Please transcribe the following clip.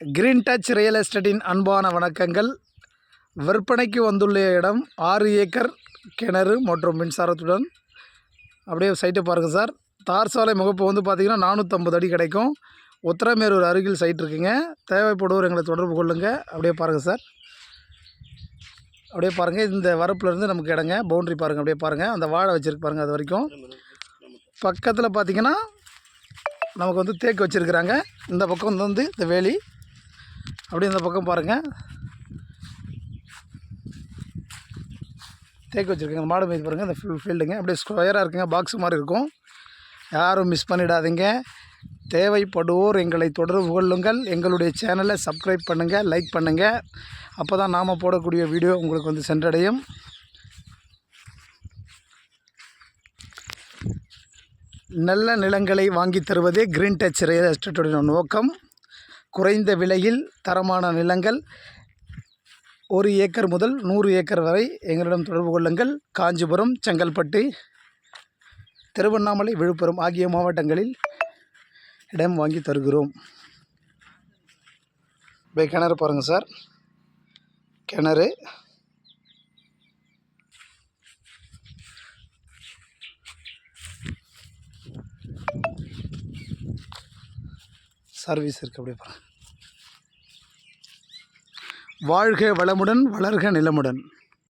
Green touch real எஸ்டேட்டின் அன்பான வணக்கங்கள். விற்பனைக்கு வந்துள்ள இடம் ஆறு ஏக்கர் கிணறு மற்றும் மின்சாரத்துடன். அப்படியே சைட்டை பாருங்கள் சார். தார் சாலை முகப்பு வந்து பார்த்திங்கன்னா நானூற்றம்பது அடி கிடைக்கும். உத்தரமேரூர் அருகில் சைட் இருக்குங்க. தேவைப்படுவோர் எங்களை தொடர்பு கொள்ளுங்கள் அப்படியே பாருங்கள் சார். அப்படியே பாருங்கள் இந்த வரப்புலேருந்து நமக்கு இடங்க. பவுண்ட்ரி பாருங்கள் அப்படியே பாருங்கள் அந்த வாழை வச்சுருக்கு பாருங்கள் அது வரைக்கும். பக்கத்தில் பார்த்தீங்கன்னா நமக்கு வந்து தேக்கு வச்சுருக்குறாங்க. இந்த பக்கம் வந்து இந்த வேலி அப்படியே இந்த பக்கம் பாருங்கள் தேக்கி வச்சுருக்கேங்க அந்த மாடு மீது பாருங்கள் இந்த ஃபீல் ஃபீல்டுங்க அப்படியே ஸ்கொயராக இருக்குங்க. பாக்ஸ் மாதிரி இருக்கும். யாரும் மிஸ் பண்ணிடாதீங்க. தேவைப்படுவோர் எங்களை தொடர்பு கொள்ளுங்கள். எங்களுடைய சேனலை சப்ஸ்கிரைப் பண்ணுங்கள் லைக் பண்ணுங்கள் அப்போ தான் நாம் போடக்கூடிய வீடியோ உங்களுக்கு வந்து சென்றடையும். நல்ல நிலங்களை வாங்கி தருவதே க்ரீன் டச் ரியல் எஸ்டேட்டுடைய நோக்கம். குறைந்த விலையில் தரமான நிலங்கள் ஒரு ஏக்கர் முதல் நூறு ஏக்கர் வரை எங்களிடம் தொடர்பு கொள்ளுங்கள். காஞ்சிபுரம் செங்கல்பட்டு திருவண்ணாமலை விழுப்புரம் ஆகிய மாவட்டங்களில் இடம் வாங்கி தருகிறோம். இப்போ கிணறு பாருங்கள் சார். கிணறு சர்வீஸ் இருக்குது அப்படி பாருங்கள் வாழ்க வளமுடன் வளர்க நிலமுடன்.